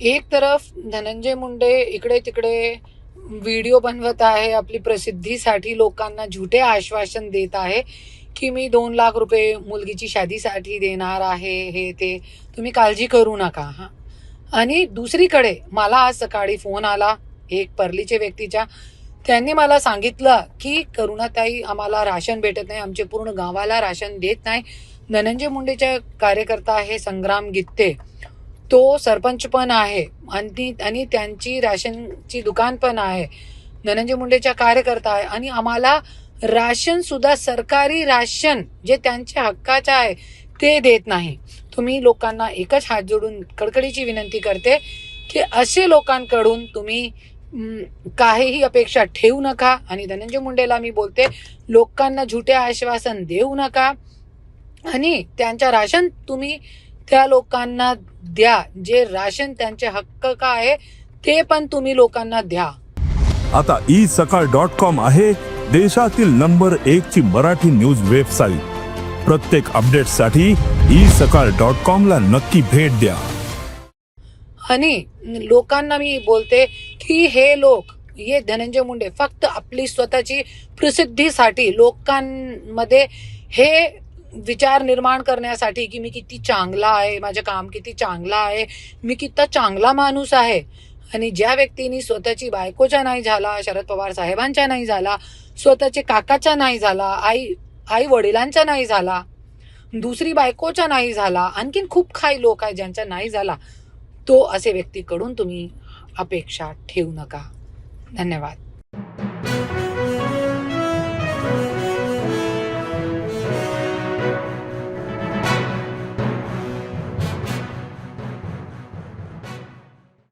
एक तरफ धनंजय मुंडे इकडे तिकडे व्हिडिओ बनवत आहे आपली प्रसिद्धीसाठी लोकांना झुटे आश्वासन देत आहे की मी दोन लाख रुपये मुलगीची शादीसाठी देणार आहे हे ते. तुम्ही काळजी करू नका हां. आणि दुसरीकडे मला आज सकाळी फोन आला एक परलीच्या व्यक्तीच्या. त्यांनी मला सांगितलं की करुणाताई आम्हाला राशन भेटत नाही आमचे पूर्ण गावाला राशन देत नाही. धनंजय मुंडेच्या कार्यकर्ता आहे संग्राम गित्ते. तो सरपंच पण आहे आणि आणि त्यांची राशनची दुकान पण आहे. धनंजय मुंडेच्या कार्यकर्ता आहे. आणि आम्हाला राशन सुद्धा सरकारी राशन जे त्यांच्या हक्काचं आहे ते देत नाही. तुम्ही लोकांना एकच हात जोडून कडकडीची विनंती करते की असे लोकांकडून तुम्ही काहीही अपेक्षा ठेवू नका. आणि धनंजय मुंडेला मी बोलते लोकांना झुटे आश्वासन देऊ नका. आणि त्यांच्या राशन तुम्ही त्या लोकांना द्या. जे राशन त्यांचे हक्क का आहे ते पण तुम्ही लोकांना द्या. आता ई सकाळ डॉट कॉम आहे देशातील नंबर एक ची मराठी न्यूज वेबसाईट. प्रत्येक अपडेटसाठी ई सकाळ डॉट कॉम ला नक्की भेट द्या. आणि लोकांना मी बोलते की हे लोक हे धनंजय मुंडे फक्त आपली स्वतःची प्रसिद्धीसाठी लोकांमध्ये हे विचार निर्माण करण्यासाठी की मी किती चांगला आहे माझं काम किती चांगलं आहे मी किती चांगला माणूस आहे. आणि ज्या व्यक्तींनी स्वतःची बायकोचा नाही झाला शरद पवार साहेबांचा नाही झाला स्वतःचे काकाचा नाही झाला आई आई वडिलांचा नाही झाला दुसरी बायकोचा नाही झाला आणखीन खूप काही लोक आहे ज्यांचा नाही झाला तो असे व्यक्तीकडून तुम्ही अपेक्षा ठेवू नका. धन्यवाद.